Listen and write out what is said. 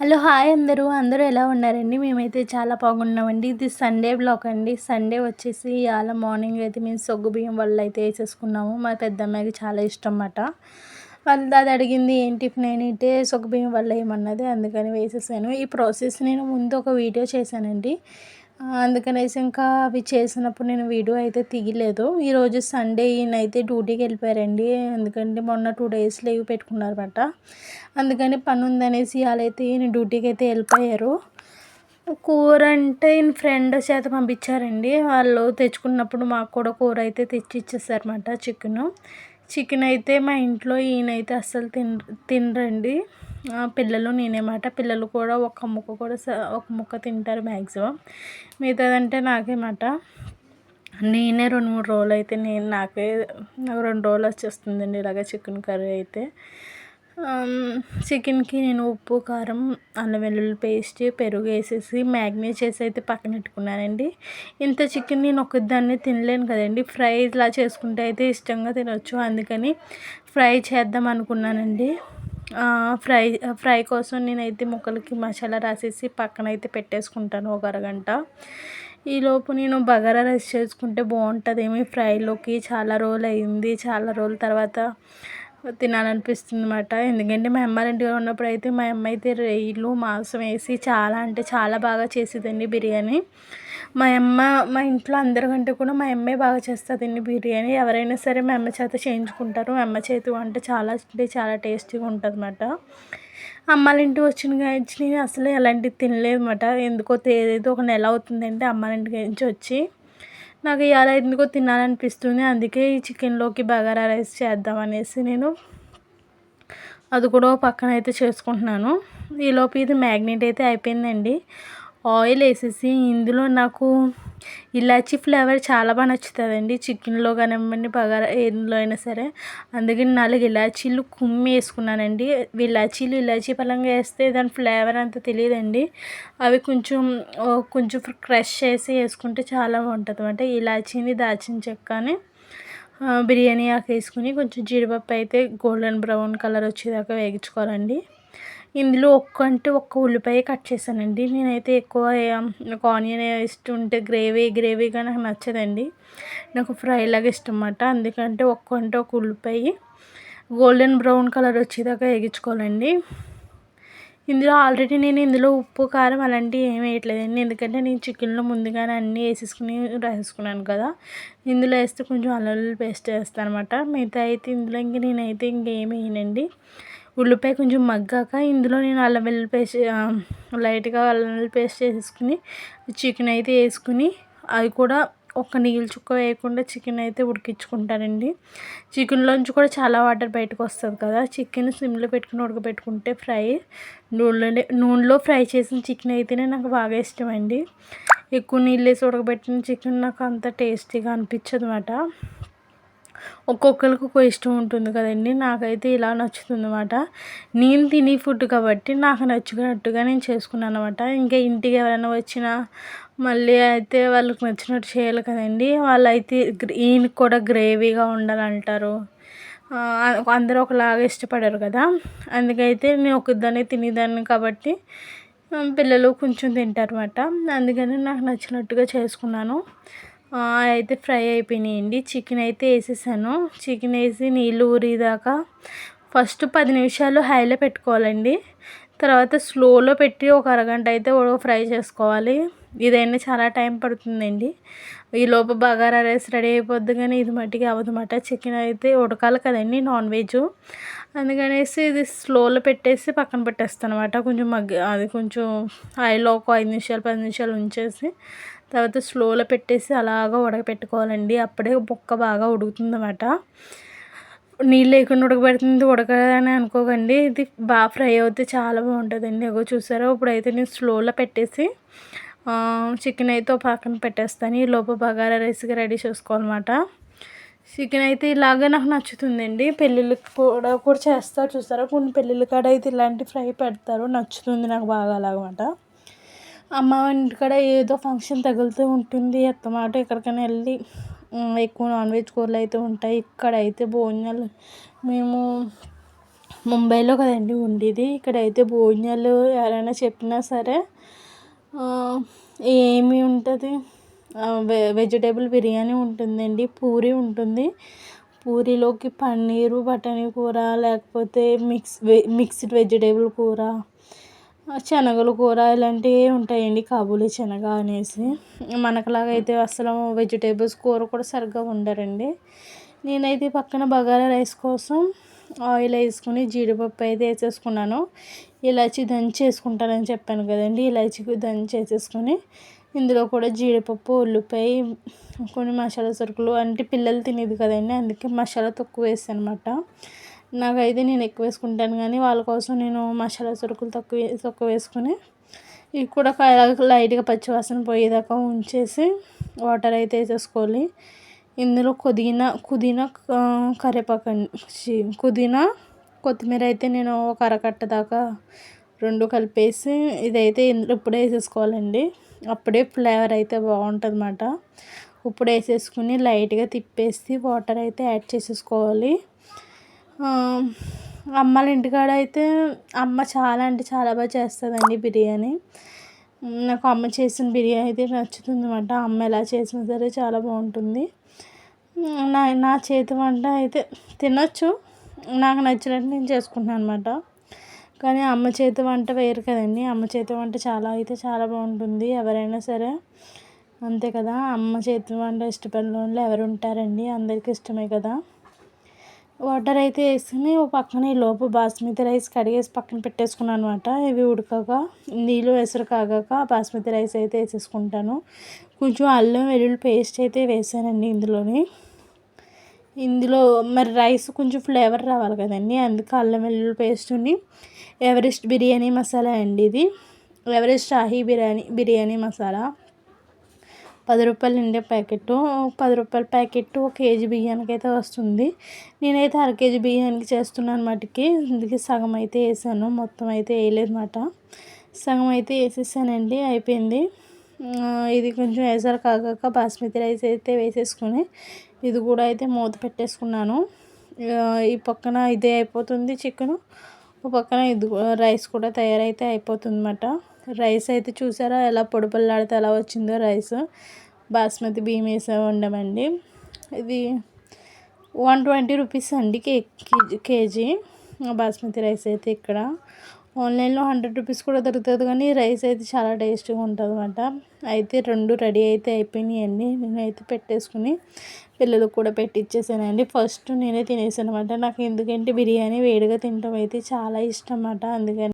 Hello hi అందరూ. అందరూ ఎలా ఉన్నారండి? మేమైతే చాలా బాగున్నామండి. ఇది సండే బ్లాక్ అండి. సండే వచ్చేసి అలా మార్నింగ్ అయితే మేము సొగ్గు బియ్యం వల్ల అయితే వేసేసుకున్నాము. మా పెద్దమ్మాయికి చాలా ఇష్టం అన్నమాట వాళ్ళు అది అడిగింది ఏం టిఫిన్ అయితే సొగ్గు బియ్యం వల్ల ఏమన్నది? అందుకని వేసేసాను. ఈ ప్రాసెస్ నేను ముందు ఒక వీడియో చేశానండి. అందుకనేసి ఇంకా అవి చేసినప్పుడు నేను వీడియో అయితే తీయలేదు. ఈరోజు సండే ఈయన అయితే డ్యూటీకి వెళ్ళిపోయారండి. ఎందుకంటే మొన్న టూ డేస్ లీవ్ పెట్టుకున్నారన్నమాట. అందుకని పని ఉందనేసి వాళ్ళైతే ఈయన డ్యూటీకి అయితే వెళ్ళిపోయారు. కూర అంటే ఈయన ఫ్రెండ్ చేత పంపించారండి. వాళ్ళు తెచ్చుకున్నప్పుడు మాకు కూడా కూర అయితే తెచ్చి ఇచ్చేసారన్నమాట చికెను చికెన్ అయితే మా ఇంట్లో ఈయనైతే అస్సలు తిన తినరండి. పిల్లలు నేనేమాట పిల్లలు కూడా ఒక ముక్క కూడా ఒక ముక్క తింటారు మ్యాక్సిమం మిగతాదంటే నాకేమాట నేనే రెండు మూడు రోజులు అయితే నేను నాకే నాకు రెండు రోజులు వచ్చేస్తుందండి ఇలాగ చికెన్ కర్రీ అయితే. చికెన్కి నేను ఉప్పు కారం అల్లం వెల్లుల్లి పేస్ట్ పెరుగు వేసేసి మ్యాగ్నేట్ చేసి అయితే పక్కన పెట్టుకున్నానండి. ఇంత చికెన్ నేను ఒకదాన్ని తినలేను కదండి. ఫ్రై ఇలా చేసుకుంటే అయితే ఇష్టంగా తినొచ్చు. అందుకని ఫ్రై చేద్దాం అనుకున్నానండి. ఫ్రై ఫ్రై కోసం నేనైతే ముక్కలకి మసాలా రాసేసి పక్కన అయితే పెట్టేసుకుంటాను ఒక అరగంట. ఈలోపు నేను బగారా రైస్ చేసుకుంటే బాగుంటుంది ఏమి ఫ్రైలోకి. చాలా రోజులు అయింది చాలా రోజుల తర్వాత తినాలనిపిస్తుంది అనమాట ఎందుకంటే మా అమ్మ ఇంటిలో ఉన్నప్పుడు అయితే మా అమ్మ అయితే రొయ్యలు మాంసం వేసి చాలా అంటే చాలా బాగా చేసేదండి బిర్యానీ. మా అమ్మ మా ఇంట్లో అందరికంటే కూడా మా అమ్మే బాగా చేస్తుందండి బిర్యానీ. ఎవరైనా సరే మా అమ్మ చేత చేయించుకుంటారు. మా అమ్మ చేతి వంట చాలా అంటే చాలా టేస్టీగా ఉంటుంది అన్నమాట అమ్మాలింటి వచ్చిన కాంచి నేను అసలు ఎలాంటివి తినలేదు అనమాట ఎందుకో తెలియదు ఒక నెల అవుతుందంటే అమ్మాలింటి నుంచి వచ్చి. నాకు ఇవాళ ఎందుకో తినాలనిపిస్తుంది అందుకే ఈ చికెన్లోకి బగారా రైస్ చేద్దామనేసి నేను అది కూడా పక్కన అయితే చేసుకుంటున్నాను. ఈలోపు ఇది మ్యాగ్నెట్ అయితే అయిపోయిందండి. ఆయిల్ వేసేసి ఇందులో నాకు ఇలాచీ ఫ్లేవర్ చాలా బాగా నచ్చుతుందండి. చికెన్లో కానివ్వండి బగారా ఎందులో అయినా సరే. అందుకని నాలుగు ఇలాచీలు కుమ్మి వేసుకున్నానండి. ఇలాచీలు ఇలాచీ పలంగా వేస్తే దాని ఫ్లేవర్ అంత తెలియదండి. అవి కొంచెం కొంచెం క్రష్ చేసి వేసుకుంటే చాలా బాగుంటుంది. అనమాట ఇలాచీని దాచిన చెక్కని బిర్యానీ ఆకు వేసుకుని కొంచెం జీడిపప్పు అయితే గోల్డెన్ బ్రౌన్ కలర్ వచ్చేదాకా వేగించుకోవాలండి ఇందులో ఒక్క అంటే ఒక్క ఉల్లిపాయ కట్ చేశానండి. నేనైతే ఎక్కువ నాకు ఆనియన్ ఇస్తుంటే గ్రేవీ గ్రేవీగా నాకు నచ్చదండి. నాకు ఫ్రై లాగా ఇష్టం అన్నమాట అందుకంటే ఒక్క అంటే ఒక ఉల్లిపాయ. గోల్డెన్ బ్రౌన్ కలర్ వచ్చేదాకా వేగించుకోవాలండి. ఇందులో ఆల్రెడీ నేను ఇందులో ఉప్పు కారం అలాంటివి ఏమి వేయట్లేదండి. ఎందుకంటే నేను చికెన్లో ముందుగానే అన్నీ వేసేసుకుని రాసేసుకున్నాను కదా. ఇందులో వేస్తే కొంచెం అల్లం పేస్ట్ వేస్తాను అనమాట మిగతా అయితే ఇందులో ఇంక నేనైతే ఇంకేమి వేయనండి. ఉల్లిపాయ కొంచెం మగ్గాక ఇందులో నేను అల్లం వెల్లుల్లి పేస్ట్ లైట్గా అల్లం వెల్లుల్లి పేస్ట్ వేసుకుని చికెన్ అయితే వేసుకుని అది కూడా ఒక్క నీళ్ళు చుక్క వేయకుండా చికెన్ అయితే ఉడికించుకుంటానండి. చికెన్లోంచి కూడా చాలా వాటర్ బయటకు వస్తుంది కదా చికెన్ సిమ్లో పెట్టుకుని ఉడకబెట్టుకుంటే ఫ్రై. నూనెలో నూనెలో ఫ్రై చేసిన చికెన్ అయితేనే నాకు బాగా ఇష్టం అండి ఎక్కువ నీళ్ళు వేసి ఉడకబెట్టిన చికెన్ నాకు అంత టేస్టీగా అనిపించదు అన్నమాట ఒక్కొక్కరికి ఒక్కో ఇష్టం ఉంటుంది కదండి. నాకైతే ఇలా నచ్చుతుంది అనమాట నేను తినే ఫుడ్ కాబట్టి నాకు నచ్చినట్టుగా నేను చేసుకున్నాను అనమాట ఇంకా ఇంటికి ఎవరైనా వచ్చినా మళ్ళీ అయితే వాళ్ళకి నచ్చినట్టు చేయాలి కదండి. వాళ్ళైతే ఈయన కూడా గ్రేవీగా ఉండాలంటారు. అందరూ ఒకలాగా ఇష్టపడరు కదా. అందుకైతే నేను ఒకదాన్ని తినేదాన్ని కాబట్టి పిల్లలు కొంచెం తింటారు అనమాట అందుకని నాకు నచ్చినట్టుగా చేసుకున్నాను. అయితే ఫ్రై అయిపోయినాయండి. చికెన్ అయితే వేసేసాను. చికెన్ వేసి నీళ్ళు ఊరేదాకా ఫస్ట్ పది నిమిషాలు హైలో పెట్టుకోవాలండి. తర్వాత స్లోలో పెట్టి ఒక అరగంట అయితే ఫ్రై చేసుకోవాలి. ఇదైనా చాలా టైం పడుతుందండి. ఈ లోపు బగారా రైస్ రెడీ అయిపోద్ది కానీ ఇది మట్టికి అవ్వదన్నమాట చికెన్ అయితే ఉడకాలి కదండి నాన్ వెజ్ అందుకనేసి ఇది స్లోలో పెట్టేసి పక్కన పెట్టేస్తాను అనమాట కొంచెం మగ్గ అది కొంచెం ఆయిల్లో ఒక ఐదు నిమిషాలు పది నిమిషాలు ఉంచేసి తర్వాత స్లోలో పెట్టేసి అలాగా ఉడకపెట్టుకోవాలండి. అప్పుడే బొక్క బాగా ఉడుకుతుందన్నమాట. నీళ్ళు లేకుండా ఉడకబెడుతుంది. ఉడకదని అనుకోకండి. ఇది బాగా ఫ్రై అవుతే చాలా బాగుంటుందండి. ఎగో చూసారా? ఇప్పుడైతే నేను స్లోలో పెట్టేసి చికెన్ అయితే పక్కన పెట్టేస్తాను. ఈ లోపు బగారా రైస్గా రెడీ చేసుకోవాలన్నమాట. చికెన్ అయితే ఇలాగే నాకు నచ్చుతుందండి. పెళ్ళిళ్ళకి కూడా కూడా చేస్తారు. చూసారా? కొన్ని పెళ్ళిళ్ళ కాడ అయితే ఇలాంటి ఫ్రై పెడతారు. నచ్చుతుంది నాకు బాగా అలాగమాట. అమ్మ ఇంటికాడ ఏదో ఫంక్షన్ తగులుతూ ఉంటుంది. అత్తమాట ఎక్కడికైనా వెళ్ళి ఎక్కువ నాన్ వెజ్ కూరలు అయితే ఉంటాయి. ఇక్కడ అయితే భోజనాలు మేము ముంబైలో కదండి ఉండేది. ఇక్కడైతే భోజనాలు ఎవరైనా చెప్పినా సరే ఏమి ఉంటుంది? వె వెజిటేబుల్ బిర్యానీ ఉంటుందండి. పూరి ఉంటుంది. పూరీలోకి పన్నీరు బఠానీ కూర లేకపోతే మిక్స్ వె మిక్స్డ్ వెజిటేబుల్ కూర శనగలు కూర ఇలాంటివి ఉంటాయండి కాబూలి శనగ అనేసి. మనకులాగా అయితే అసలు వెజిటేబుల్స్ కూర కూడా సరిగ్గా వండరండి నేనైతే పక్కన బగారా రైస్ కోసం ఆయిల్ వేసుకుని జీడిపప్పు అయితే వేసేసుకున్నాను. ఇలాచి దంచి వేసుకుంటానని చెప్పాను కదండి. ఇలాచి దంచి వేసేసుకొని ఇందులో కూడా జీడిపప్పు ఉల్లిపాయ కొన్ని మసాలా సరుకులు అంటే పిల్లలు తినేది కదండి. అందుకే మసాలా తక్కువ వేసాను అనమాట నాకైతే నేను ఎక్కువ వేసుకుంటాను కానీ వాళ్ళ కోసం నేను మసాలా సరుకులు తక్కువ తక్కువ వేసుకుని ఇవి కూడా లైట్గా పచ్చివాసన పోయేదాకా ఉంచేసి వాటర్ అయితే వేసేసుకోవాలి. ఇందులో పుదీనా పుదీనా కరివేపాకు పుదీనా కొత్తిమీర అయితే నేను ఒక అరకట్ట దాకా రెండు కలిపేసి ఇదైతే ఇందులో ఇప్పుడే వేసేసుకోవాలండి. అప్పుడే ఫ్లేవర్ అయితే బాగుంటుంది అన్నమాట ఇప్పుడు వేసేసుకుని లైట్గా తిప్పేసి వాటర్ అయితే యాడ్ చేసేసుకోవాలి. అమ్మల ఇంటికాడ అయితే అమ్మ చాలా అంటే చాలా బాగా చేస్తుందండి బిర్యానీ. నాకు అమ్మ చేసిన బిర్యానీ అయితే నచ్చుతుంది అన్నమాట అమ్మ ఎలా చేసినా సరే చాలా బాగుంటుంది. నా నా చేతి వంట అయితే తినొచ్చు. నాకు నచ్చినట్టు నేను చేసుకుంటున్నాను అనమాట కానీ అమ్మ చేతి వంట వేరు కదండి. అమ్మ చేతి వంట చాలా అయితే చాలా బాగుంటుంది. ఎవరైనా సరే అంతే కదా. అమ్మ చేతి వంట ఇష్టపడిన వాళ్ళు ఎవరు ఉంటారండి? అందరికీ ఇష్టమే కదా. వాటర్ అయితే వేసుకుని ఓ పక్కన ఈ లోపు బాస్మతి రైస్ కడిగేసి పక్కన పెట్టేసుకున్నాను అనమాట ఇవి ఉడకగా నీళ్ళు ఎసరు కాగాక బాస్మతి రైస్ అయితే వేసేసుకుంటాను. కొంచెం అల్లం వెల్లుల్లి పేస్ట్ అయితే వేసానండి ఇందులోని. ఇందులో మరి రైస్ కొంచెం ఫ్లేవర్ రావాలి కదండి అందుకే అల్లం వెల్లుల్లి పేస్ట్ని ఎవరెస్ట్ బిర్యానీ మసాలా అండి ఇది. ఎవరెస్ట్ షాహీ బిర్యానీ బిర్యానీ మసాలా. పది రూపాయలు ఉండే ప్యాకెట్ పది రూపాయల ప్యాకెట్ ఒక కేజీ బియ్యానికి అయితే వస్తుంది. నేనైతే అర కేజీ బియ్యానికి చేస్తున్నాను మటుకి. అందుకే సగం అయితే వేసాను. మొత్తం అయితే వేయలేదన్నమాట. సగం అయితే వేసేసానండి. అయిపోయింది. ఇది కొంచెం వేసారు కాగాక బాస్మతి రైస్ అయితే వేసేసుకొని ఇది కూడా అయితే మూత పెట్టేసుకున్నాను. ఈ పక్కన ఇదే అయిపోతుంది చికెను. ఒక పక్కన ఇది రైస్ కూడా తయారైతే అయిపోతుంది అన్నమాట రైస్ అయితే చూసారా? ఎలా పొడిపల్లాడితే ఎలా వచ్చిందో రైస్. బాస్మతి బియ్యం వేసే వండమండి. ఇది వన్ ట్వంటీ రూపీస్ అండి కే కేజీ బాస్మతి రైస్ అయితే ఇక్కడ. ఆన్లైన్లో హండ్రెడ్ రూపీస్ కూడా దొరుకుతుంది కానీ రైస్ అయితే చాలా టేస్టీగా ఉంటుంది అనమాట అయితే రెండు రెడీ అయితే అయిపోయినాయండి. నేనైతే పెట్టేసుకుని పిల్లలకు కూడా పెట్టిచ్చేసానండి. ఫస్ట్ నేనే తినేసాను అనమాట నాకు ఎందుకంటే బిర్యానీ వేడిగా తినడం అయితే చాలా ఇష్టం అన్నమాట. అందుకని